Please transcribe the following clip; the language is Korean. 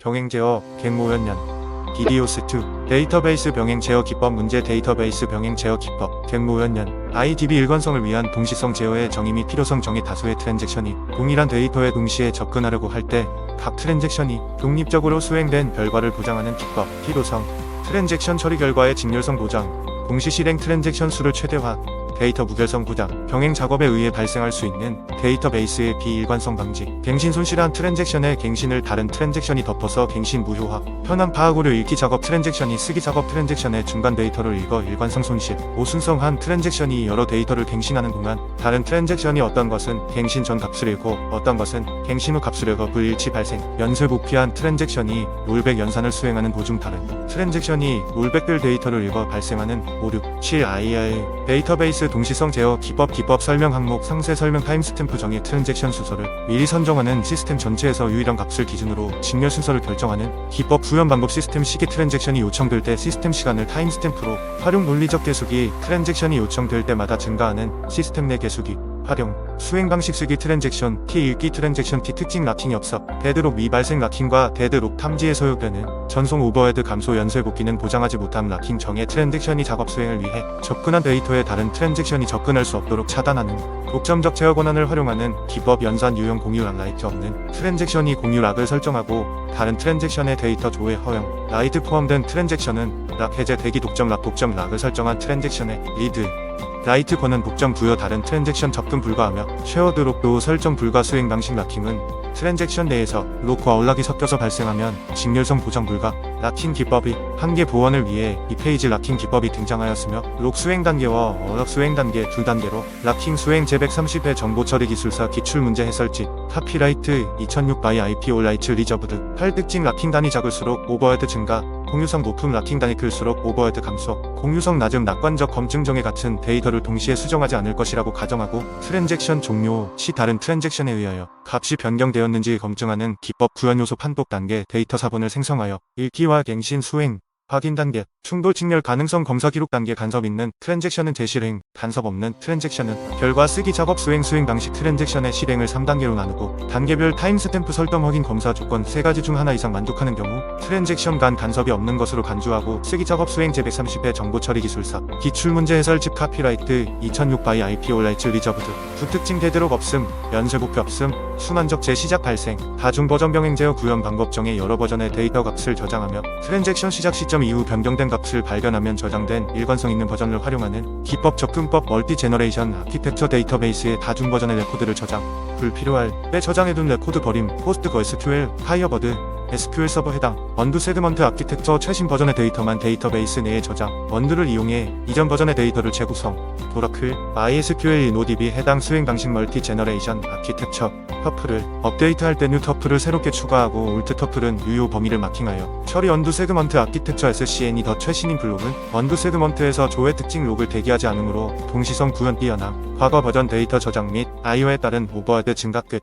병행 제어, 갱모연년, DDoS2, 데이터베이스 병행 제어 기법 문제 데이터베이스 병행 제어 기법, 갱모연년, IDB 일관성을 위한 동시성 제어의 정의 및 필요성 정의 다수의 트랜잭션이 동일한 데이터에 동시에 접근하려고 할 때 각 트랜잭션이 독립적으로 수행된 결과를 보장하는 기법, 필요성, 트랜잭션 처리 결과의 직렬성 보장, 동시 실행 트랜잭션 수를 최대화, 데이터 무결성 보장, 병행 작업에 의해 발생할 수 있는 데이터베이스의 비일관성 방지, 갱신 손실한 트랜잭션의 갱신을 다른 트랜잭션이 덮어서 갱신 무효화, 현황 파악으로 읽기 작업 트랜잭션이 쓰기 작업 트랜잭션의 중간 데이터를 읽어 일관성 손실, 오순성한 트랜잭션이 여러 데이터를 갱신하는 동안 다른 트랜잭션이 어떤 것은 갱신 전 값을 읽고 어떤 것은 갱신 후 값을 읽어 불일치 발생, 연쇄 복귀한 트랜잭션이 롤백 연산을 수행하는 도중 다른 트랜잭션이 롤백별 데이터를 읽어 발생하는 오류, 7 IIA 데이터베이스 동시성 제어 기법 기법 설명 항목 상세 설명 타임스탬프 정의 트랜잭션 순서를 미리 선정하는 시스템 전체에서 유일한 값을 기준으로 직렬 순서를 결정하는 기법 구현 방법 시스템 시기 트랜잭션이 요청될 때 시스템 시간을 타임스탬프로 활용 논리적 계수기 트랜잭션이 요청될 때마다 증가하는 시스템 내 계수기 활용 수행 방식 쓰기 트랜잭션 T 읽기 트랜잭션 T 특징 락킹 엽섭 데드록 미발생 락킹과 데드록 탐지에 소요되는 전송 오버헤드 감소 연쇄 복귀는 보장하지 못함 락킹 정의 트랜잭션이 작업 수행을 위해 접근한 데이터에 다른 트랜잭션이 접근할 수 없도록 차단하는 독점적 제어 권한을 활용하는 기법 연산 유형 공유 락 라이트 없는 트랜잭션이 공유 락을 설정하고 다른 트랜잭션의 데이터 조회 허용 라이트 포함된 트랜잭션은 락 해제 대기 독점 락 독점 락을 설정한 트랜잭션의 리드 라이트 권한 독점 부여 다른 트랜잭션 접근 불가하며 쉐어드 록도 설정 불가 수행 방식 락킹은 트랜잭션 내에서 록과 언락이 섞여서 발생하면 직렬성 보장 불가 락킹 기법이 한계 보완을 위해 이 페이지 락킹 기법이 등장하였으며 록 수행 단계와 언락 수행 단계 두 단계로 락킹 수행 제130회 정보 처리 기술사 기출 문제 해설지 카피라이트 2006 바이 IP 올 라이츠 리저브드 8특징 락킹 단위 작을수록 오버헤드 증가 공유성 높음 락킹 단위 클수록 오버헤드 감소, 공유성 낮음 낙관적 검증 정의 같은 데이터를 동시에 수정하지 않을 것이라고 가정하고 트랜잭션 종료 시 다른 트랜잭션에 의하여 값이 변경되었는지 검증하는 기법 구현 요소 판독 단계 데이터 사본을 생성하여 읽기와 갱신 수행 확인 단계, 충돌 직렬 가능성 검사 기록 단계 간섭 있는 트랜잭션은 재실행, 간섭 없는 트랜잭션은 결과 쓰기 작업 수행 수행 방식 트랜잭션의 실행을 3단계로 나누고 단계별 타임스탬프 설정 확인 검사 조건 3가지 중 하나 이상 만족하는 경우 트랜잭션 간 간섭이 없는 것으로 간주하고 쓰기 작업 수행 제130회 정보 처리 기술사 기출 문제 해설 집 카피라이트 2006 바이 IP 올라이츠 리저브드 부특징 되도록 없음 연쇄 복귀 없음 순환적 재시작 발생 다중 버전 병행 제어 구현 방법 정의 여러 버전의 데이터 값을 저장하며 트랜잭션 시작 시점 이후 변경된 값을 발견하면 저장된 일관성 있는 버전을 활용하는 기법 접근법 멀티 제너레이션 아키텍처 데이터베이스의 다중 버전의 레코드를 저장 불필요할 때 저장해둔 레코드 버림 포스트거 SQL 파이어버드 SQL 서버 해당 원두 세그먼트 아키텍처 최신 버전의 데이터만 데이터베이스 내에 저장 원두를 이용해 이전 버전의 데이터를 재구성 도라클 MySQL 노DB 해당 수행 방식 멀티 제너레이션 아키텍처 터플을 업데이트할 때 뉴 터플을 새롭게 추가하고 올트 터플은 유효 범위를 마킹하여 처리 원두 세그먼트 아키텍처 SCN이 더 최신인 블록은 원두 세그먼트에서 조회 특징 록을 대기하지 않으므로 동시성 구현 뛰어남 과거 버전 데이터 저장 및 IO에 따른 오버헤드 증가 끝